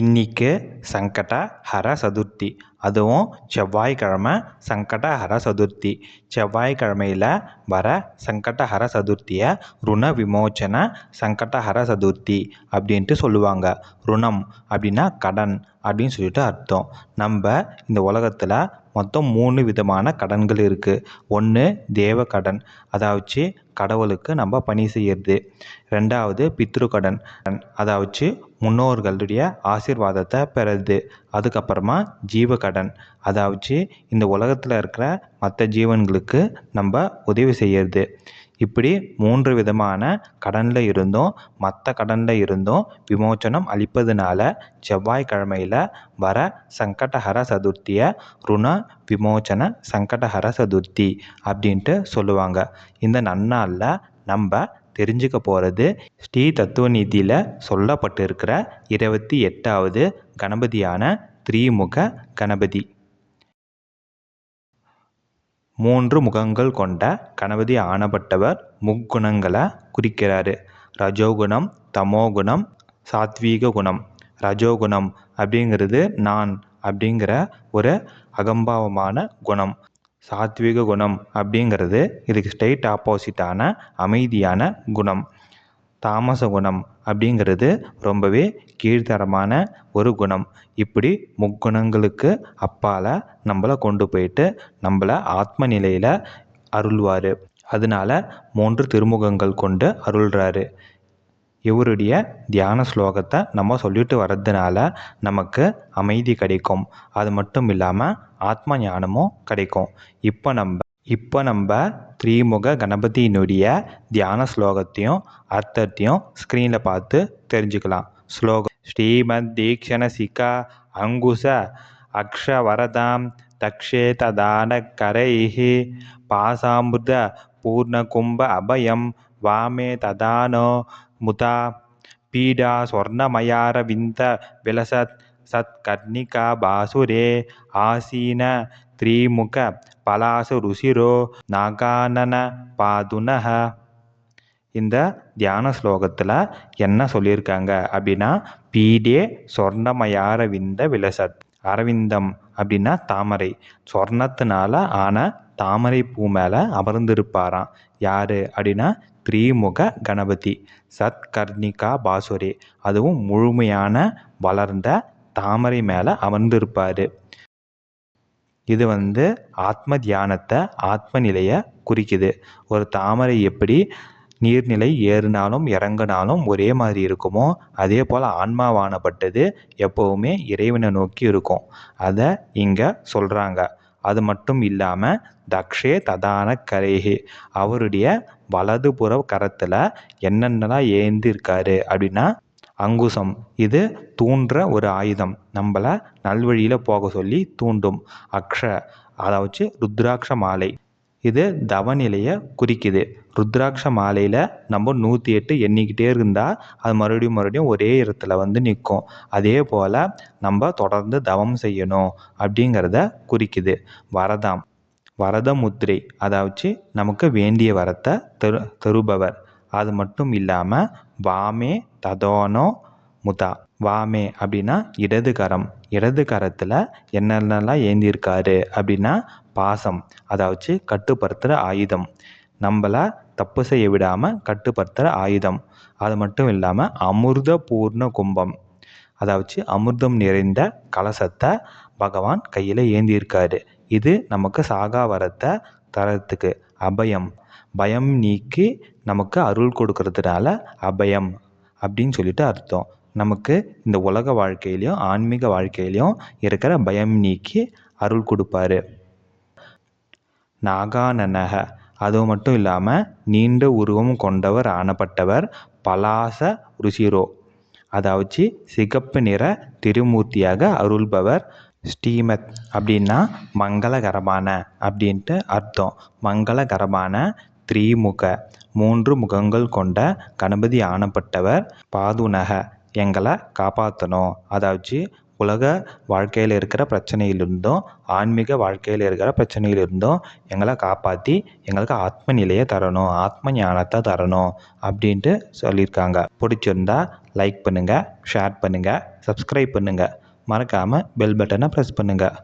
இன்னிக்கு சங்கட ஹர சதுர்த்தி. அதுவும் செவ்வாய்க்கிழமை சங்கட ஹர சதுர்த்தி. செவ்வாய்க்கிழமையில் வர சங்கட ஹர சதுர்த்தியை ருண விமோச்சன சங்கட ஹர சதுர்த்தி அப்படின்ட்டு சொல்லுவாங்க. ருணம் அப்படின்னா கடன் அப்படின்னு சொல்லிட்டு அர்த்தம். நம்ம இந்த உலகத்தில் மொத்தம் மூணு விதமான கடன்கள் இருக்குது ஒன்று தேவ கடன். அதாவது கடவுளுக்கு நம்ம பணி செய்யறது. ரெண்டாவது பித்ரு கடன். அதாவது முன்னோர்களுடைய ஆசீர்வாதத்தை பெறுறது அதுக்கப்புறமா ஜீவ கடன் அதாவது இந்த உலகத்தில் இருக்கிற மற்ற ஜீவன்களுக்கு நம்ம உதவி செய்யறது. இப்படி மூன்று விதமான கடனில் இருந்தும் மற்ற கடனில் இருந்தும் விமோச்சனம் அளிப்பதுனால செவ்வாய்க்கிழமையில் வர சங்கடஹர சதுர்த்தியை ருண விமோச்சன சங்கடஹர சதுர்த்தி அப்படின்ட்டு சொல்லுவாங்க. இந்த நன்னாளில் நம்ம தெரிஞ்சுக்க போகிறது ஸ்ரீ தத்துவநீதியில் சொல்லப்பட்டிருக்கிற இருபத்தி எட்டாவது கணபதியான திரிமுக கணபதி. மூன்று முகங்கள் கொண்ட கணபதி ஆனப்பட்டவர் முக்குணங்களை குறிக்கிறாரு. ரஜோகுணம் தமோகுணம் சாத்வீக குணம். ரஜோகுணம் அப்படிங்கிறது நான் அப்படிங்கிற ஒரு அகம்பாவமான குணம். சாத்வீக குணம் அப்படிங்கிறது இதுக்கு ஸ்ட்ரெயிட் ஆப்போசிட்டான அமைதியான குணம். தாமச குணம் அப்படிங்கிறது ரொம்பவே கீழ்த்தரமான ஒரு குணம். இப்படி முக்குணங்களுக்கு அப்பால் நம்மளை கொண்டு போயிட்டு நம்மளை ஆத்ம நிலையில் அருள்வார். அதனால மூன்று திருமுகங்கள் கொண்டு அருள்றாரு. இவருடைய தியான ஸ்லோகத்தை நம்ம சொல்லிட்டு வர்றதுனால நமக்கு அமைதி கிடைக்கும். அது மட்டும் இல்லாமல் ஆத்ம ஞானமும் கிடைக்கும். இப்போ நம்ம இப்போ நம்ம த்ரீமுக கணபதியினுடைய தியான ஸ்லோகத்தையும் அர்த்தத்தையும் ஸ்க்ரீனில் பார்த்து தெரிஞ்சுக்கலாம். ஸ்லோகம் ஸ்ரீமத் தீக்ஷண சிகா அங்குச அக்ஷவரதாம் தக்ஷே ததான கரைஹி பூர்ண பூர்ணகும்ப அபயம் வாமே ததானோ முதா பீடா ஸ்வர்ணமயாரவிந்த விலசத் சத்கர்ணிகா பாசுரே. ஆசீன த்ரிமுக பலாசு ருசிரோ நாகானன பாதுனஹ. இந்த தியான ஸ்லோகத்தில் என்ன சொல்லியிருக்காங்க அப்படின்னா பீடே சொர்ணமய அரவிந்த விலசத் அரவிந்தம் அப்படின்னா தாமரை. சொர்ணத்தினால ஆன தாமரை பூ மேலே அமர்ந்திருப்பாராம். யார் அப்படின்னா திரிமுக கணபதி. சத்கர்ணிகா பாசுரி. அதுவும் முழுமையான வளர்ந்த தாமரை மேலே அமர்ந்திருப்பார். இது வந்து ஆத்ம தியானத்தை ஆத்ம நிலையை குறிக்குது. ஒரு தாமரை எப்படி நீர்நிலை ஏறினாலும் இறங்கினாலும் ஒரே மாதிரி இருக்குமோ? அதே போல் ஆன்மாவானப்பட்டது எப்போவுமே இறைவனை நோக்கி இருக்கும். அதை இங்கே சொல்கிறாங்க அது மட்டும் இல்லாமல் தக்ஷே ததான கரேஹே. அவருடைய வலதுபுற கரத்தில் என்னென்னலாம் ஏந்திருக்காரு அப்படின்னா அங்குசம். இது தூண்டுற ஒரு ஆயுதம். நம்மளை நல்வழியில் போக சொல்லி தூண்டும். அக்ஷ அதாவது ருத்ராட்ச மாலை. இது தவநிலையை குறிக்குது. ருத்ராட்ச மாலையில் நம்ம நூற்றி எட்டு எண்ணிக்கிட்டே இருந்தால் அது மறுபடியும் மறுபடியும் ஒரே இடத்துல வந்து நிற்கும் அதே போல் நம்ம தொடர்ந்து தவம் செய்யணும் அப்படிங்கிறத குறிக்குது. வரதாம். வரத முத்திரை அதாவது நமக்கு வேண்டிய வரத்தை தரு தருபவர். அது மட்டும் இல்லாமல் வாமே ததோனோ முதா. வாமே அப்படின்னா இடது கரம். இடது கரத்தில் என்னென்னலாம் ஏந்தியிருக்காரு அப்படின்னா பாசம் அதாவது கட்டுப்படுத்துகிற ஆயுதம். நம்மளை தப்பு செய்ய விடாமல் கட்டுப்படுத்துகிற ஆயுதம். அது மட்டும் இல்லாமல் அமிர்த பூர்ண கும்பம். அதாவது அமிர்தம் நிறைந்த கலசத்தை பகவான் கையில் ஏந்தியிருக்காரு இது நமக்கு சாகா வரத்தை தரத்துக்கு. அபயம். பயம் நீக்கி நமக்கு அருள் கொடுக்கறதுனால அபயம் அப்படின்னு சொல்லிட்டு அர்த்தம். நமக்கு இந்த உலக வாழ்க்கையிலையும் ஆன்மீக வாழ்க்கையிலையும் இருக்கிற பயம் நீக்கி அருள் கொடுப்பாரு. நாகானனக. அது மட்டும் இல்லாமல் நீண்ட உருவம் கொண்டவர் ஆனப்பட்டவர் பலாச ருசிரோ. அதாவது சிகப்பு நிற திருமூர்த்தியாக அருள்பவர் ஸ்ரீமத் அப்படின்னா மங்களகரமான அப்படின்ட்டு அர்த்தம். மங்களகரமான த்ரீமுக மூன்று முகங்கள் கொண்ட கணபதி ஆனப்பட்டவர் பாதுனக எங்களை காப்பாற்றணும் அதாவது உலக வாழ்க்கையில் இருக்கிற பிரச்சனையிலிருந்தும் ஆன்மீக வாழ்க்கையில் இருக்கிற பிரச்சனையிலிருந்தும் எங்களை காப்பாற்றி எங்களுக்கு ஆத்ம நிலையை தரணும் ஆத்ம ஞானத்தை தரணும் அப்படின்ட்டு சொல்லியிருக்காங்க. பிடிச்சிருந்தா லைக் பண்ணுங்கள் ஷேர் பண்ணுங்கள் சப்ஸ்கிரைப் பண்ணுங்கள் மறக்காமல் பெல் பட்டனை ப்ரெஸ் பண்ணுங்கள்